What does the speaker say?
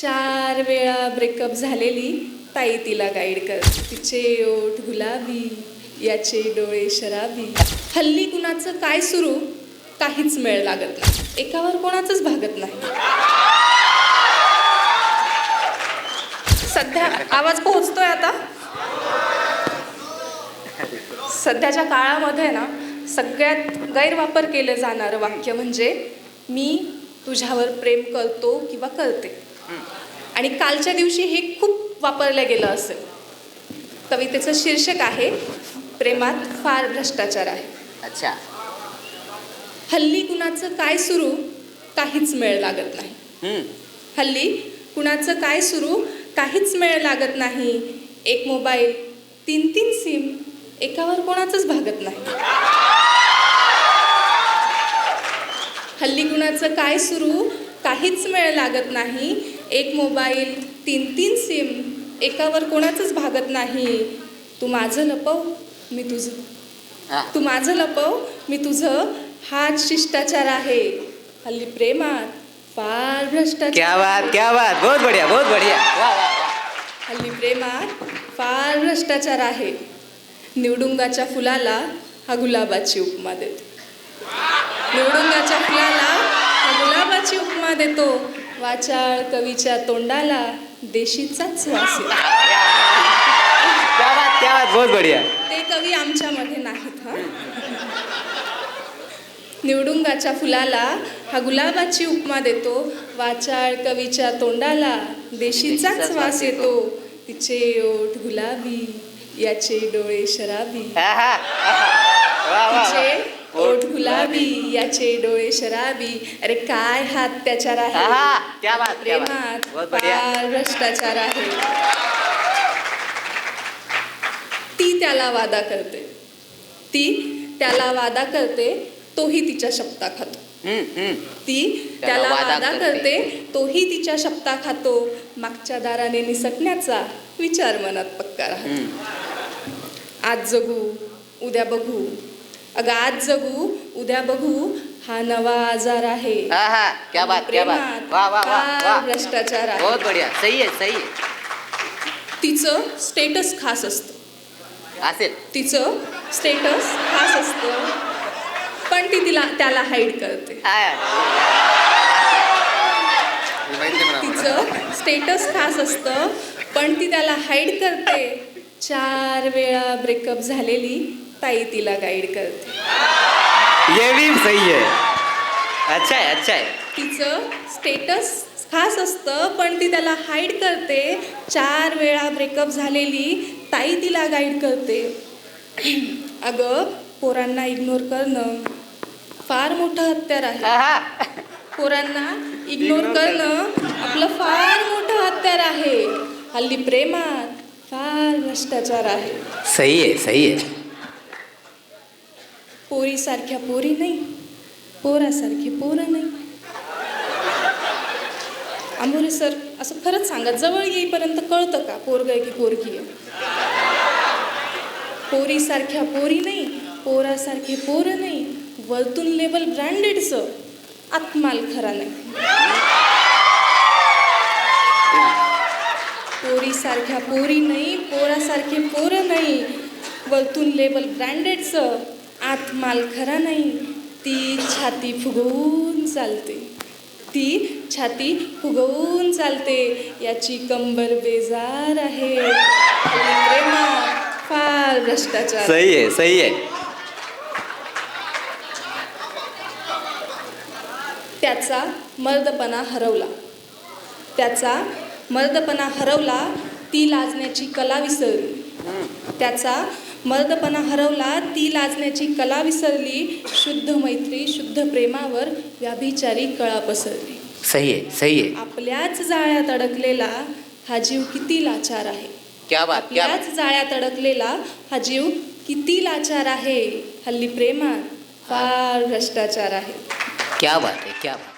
चार वेळा ब्रेकअप झालेली ताई तिला गाईड करते. तिचे ओठ गुलाबी याचे डोळे शराबी. हल्ली कुणाचं काय सुरू काहीच मेळ लागत नाही. एकावर कोणाचंच भागत नाही. सध्या आवाज पोहोचतोय आता? सध्याच्या काळामध्ये ना सगळ्यात गैरवापर केलं जाणारं वाक्य म्हणजे मी तुझ्यावर प्रेम करतो किंवा करते. आणि कालच्या दिवशी हे खूप वापरलं गेलं असेल. कवितेचं शीर्षक आहे प्रेमात फार भ्रष्टाचार आहे. अच्छा. हल्ली कुणाचं काय सुरू काहीच मेळ लागत नाही. हल्ली कुणाचं काय सुरू काहीच मेळ लागत नाही. एक मोबाईल तीन तीन सिम एकावर कोणाचंच भागत नाही. हल्ली कुणाचं काय सुरू काहीच मेळ लागत नाही. एक मोबाईल तीन तीन सिम एकावर कोणाचंच भागत नाही. तू माझं लपव मी तुझं. तू माझं लपव मी तुझं. हाच शिष्टाचार आहे. हल्ली प्रेमात फार भ्रष्टाचार. क्या बात क्या बात. बहुत बढ़िया बहुत बढ़िया. हल्ली प्रेमात फार भ्रष्टाचार आहे. निवडुंगाच्या फुलाला हा गुलाबाची उपमा देतो. निवडुंगाच्या फुलाला हा गुलाबाची उपमा देतो. वाचाळ कवीच्या तोंडाला देशीचाच वास येतो. क्या बात क्या बात बहुत बढ़िया. ते कवी आमच्यामध्ये नाहीत हा. निवडुंगाच्या फुलाला हा गुलाबाची उपमा देतो. वाचाळ कवीच्या तोंडाला देशीचाच वास येतो. तिचे ओठ गुलाबी याचे डोळे शराबी. तिचे ओठ गुलाबी याचे डोळे शराबी. अरे काय हा अत्याचार आहे प्रेमात भ्रष्टाचार आहे. ती त्याला वादा करते. ती त्याला वादा करते तोही तिच्या शब्दा खातो. ती त्याला वादा करते. तोही तिच्या शब्दा खातो मागच्या दाराने निसटण्याचा विचार मनात पक्का राहतो. आज जगू उद्या बघू. अगं आज जगू उद्या बघू हा नवा आजार आहे. आहा, क्या बात क्या बात. प्रेमात वाह वाह वाह फार वाह भ्रष्टाचार आहे. बहुत बढ़िया. सही है सही है तिचं स्टेटस खास असतं. असेल. तिचं स्टेटस खास असतं. पण ती तिला त्याला हाईड करते. तिचं स्टेटस खास असतं पण ती त्याला हाईड करते. चार वेळा ब्रेकअप झालेली. ताई तिला गाईड करते. ये भी सही है अच्छा है अच्छा है तिचं स्टेटस खास असतं पण ती त्याला हाईड करते. चार वेळा ब्रेकअप झालेली ताई तिला गाईड करते. अगं पोरांना इग्नोर करणं फार मोठं हत्यार आहे. आहा. पोरांना इग्नोर करणं आपलं फार मोठं हत्यार आहे. हल्ली प्रेमात फार भ्रष्टाचार आहे. सही है सही है पोरीसारख्या पोरी नाही पोरासारखी पोरं नाही. आंबोरे सर असं खरंच सांगा जवळ येईपर्यंत कळतं का पोरग आहे की पोरगी आहे? पोरीसारख्या पोरी नाही पोरासारखे पोरं नाही. वरतून लेवल ब्रँडेडचं आत्माल खरा नाही. पोरीसारख्या पोरी नाही पोरासारखे पोरं नाही. वरतून लेवल ब्रँडेडचं आत माल खरा नाही ती छाती फुगवून चालते. ती छाती फुगवून चालते याची कंबर बेजार आहे. फार भ्रष्टाचार. सही है सही है त्याचा मर्दपणा हरवला. त्याचा मर्दपणा हरवला ती लाजण्याची कला विसरली. त्याचा मर्दपणा हरवला ती लाजण्याची कला विसरली शुद्ध मैत्री शुद्ध प्रेमावर व्याभिचारी कळा पसरली. सही है सही है आपल्याच जाळ्यात अडकलेला हा जीव किती लाचार आहे? क्या बात क्या बात. आपल्याच जाळ्यात अडकलेला हा जीव किती लाचार आहे? हल्ली प्रेमात फार भ्रष्टाचार आहे. क्या बात है क्या बात.